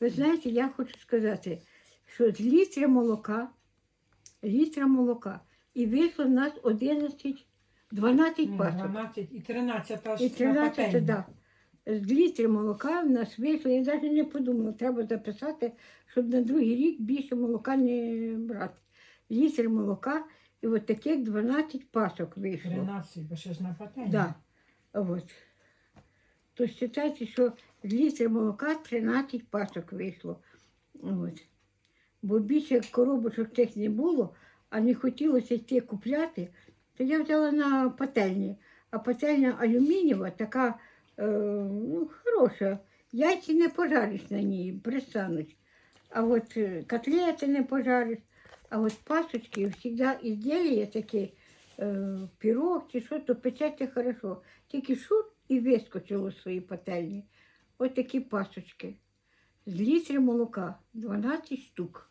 Ви знаєте, я хочу сказати, що з літра молока, літра молока, і вийшло в нас 11, 12 Ну, пасок. 12 і 13 аж І на 13, так. Да. З літри молока в нас вийшло, я навіть не подумала, треба записати, щоб на другий рік більше молока не брати. Літр молока і от таких 12 пасок вийшло. 13, бо ще ж на пательні. Да. От. То вважайте, що з літри молока 13 пасок вийшло. От. Бо більше коробочок тих не було, а не хотілося йти купляти, то я взяла на пательні. А пательня алюмінієва така е, ну, хороша. Яйці не пожариш на ній, пристануть. А от е, котлети не пожариш, а от пасочки завжди ізділля такі, е, пірог чи що, то печеться хорошо. Тільки шур і вискочило з своєї пательні. Ось такі пасочки. З літри молока 12 штук.